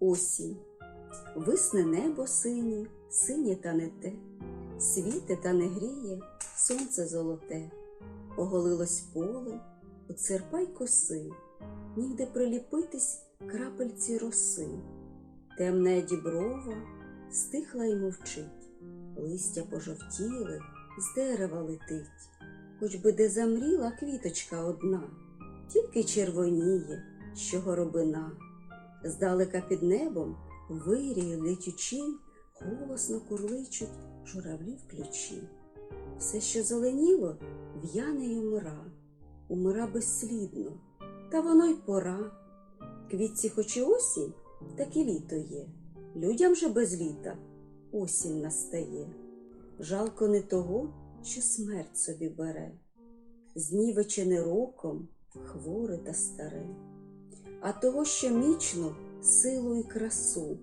осінь. Висне небо синє, синє та не те, світе та не гріє, сонце золоте, оголилось поле, от серпа коси, нігде приліпитись крапельці роси. Темна діброва стихла й мовчить, листя пожовтіли, з дерева летить, хоч би де замріла квіточка одна, тільки червоніє, що горобина. Здалека під небом вирії летючі, голосно курличуть журавлі в ключі. Все, що зеленіло, в'яне й умира, умира безслідно, та воно й пора. Квітці хоч і осінь, так і літо є. Людям же без літа осінь настає. Жалко не того, що смерть собі бере, знівечене роком, хворе та старе, а того, що мічну силу і красу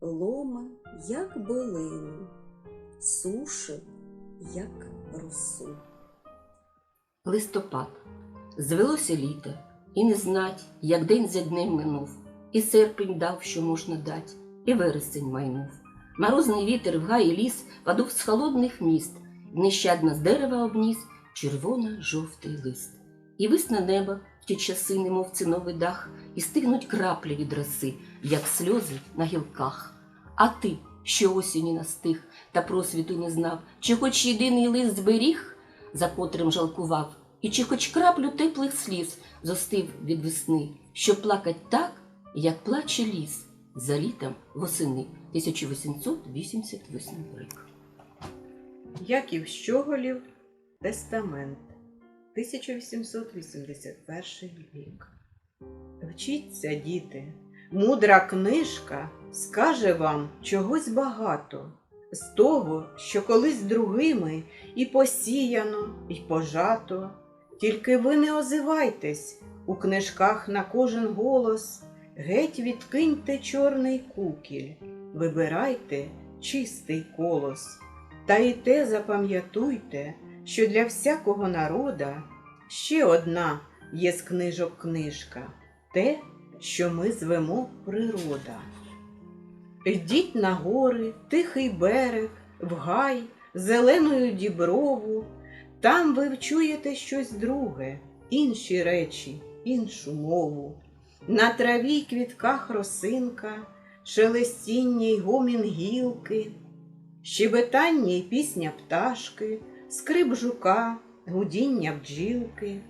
ломе, як билину, суше, як росу. Листопад. Звелося літо, і не знать, як день за днем минув, і серпень дав, що можна дать, і вересень майнув. Морозний вітер в гаї ліс подув з холодних міст, нещадно з дерева обніс червоно-жовтий лист. І висне небо ті часи, немов циновий дах, і стигнуть краплі від роси, як сльози на гілках. А ти, що осінь настиг, та просвіту не знав, чи хоч єдиний лист зберіг, за котрим жалкував, і чи хоч краплю теплих сліз зостив від весни, щоб плакать так, як плаче ліс за літом восени 1888 рік. Яків Щоголів Тестамент 1881 рік. Вчіться, діти, мудра книжка скаже вам чогось багато з того, що колись другими і посіяно, і пожато. Тільки ви не озивайтесь у книжках на кожен голос, геть відкиньте чорний кукіль, вибирайте чистий колос. Та й те запам'ятуйте, що для всякого народа ще одна є з книжок книжка те, що ми звемо природа. Йдіть на гори, тихий берег, в гай, зеленою діброву, там ви вчуєте щось друге, інші речі, іншу мову. На траві й квітках росинка, шелестіння й гомін гілки, щебетання й пісня пташки, скрип жука, гудіння бджілки.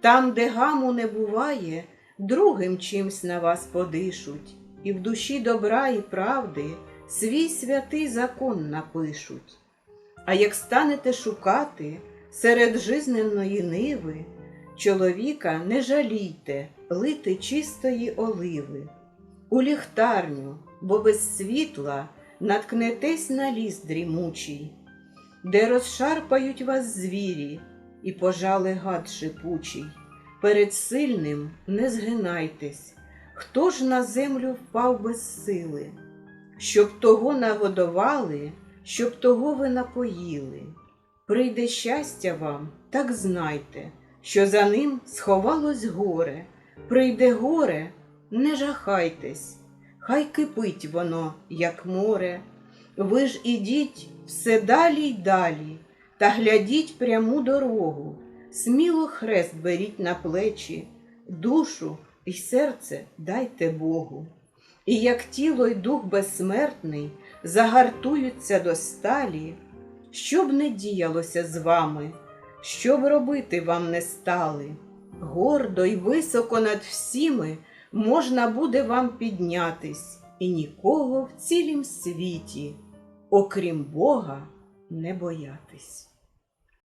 Там, де гаму не буває, другим чимсь на вас подишуть, і в душі добра і правди свій святий закон напишуть. А як станете шукати серед жизненної ниви, чоловіка не жалійте лити чистої оливи, у ліхтарню, бо без світла наткнетесь на ліс дрімучий, де розшарпають вас звірі і пожали гад шипучий. Перед сильним не згинайтесь, хто ж на землю впав без сили, щоб того нагодували, щоб того ви напоїли. Прийде щастя вам, так знайте, що за ним сховалось горе. Прийде горе, не жахайтесь, хай кипить воно, як море. Ви ж ідіть все далі й далі, та глядіть пряму дорогу, сміло хрест беріть на плечі, душу і серце дайте Богу. І як тіло й дух безсмертний загартуються до сталі, що б не діялося з вами, що б робити вам не стали, гордо й високо над всіми можна буде вам піднятись, і нікого в цілім світі, окрім Бога, не боятись.